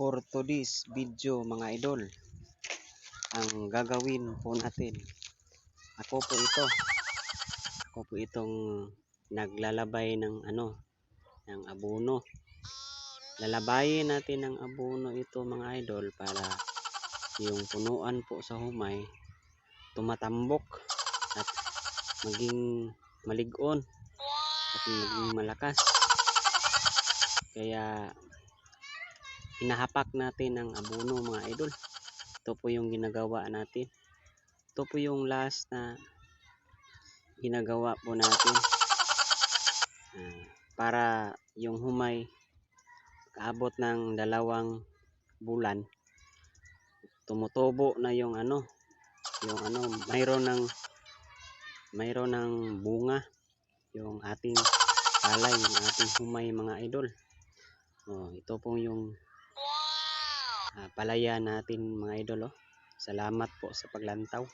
for today's video mga idol. Ang gagawin po natin. Ako po ito. Ako po itong naglalabay ng ano ng abono. Lalabayin natin ng abono ito mga idol para yung punuan po sa humay tumatambok at maging maligon at maging malakas. Kaya hinahapak natin ang abono mga idol. Ito po yung ginagawa natin. Ito po yung last na ginagawa po natin. Ah, para yung humay kaabot ng dalawang bulan tumutubo na yung ano yung ano mayroon ng mayroon ng bunga yung ating palay yung ating humay mga idol. Oh, ito po yung palaya natin mga idol oh. salamat po sa paglantaw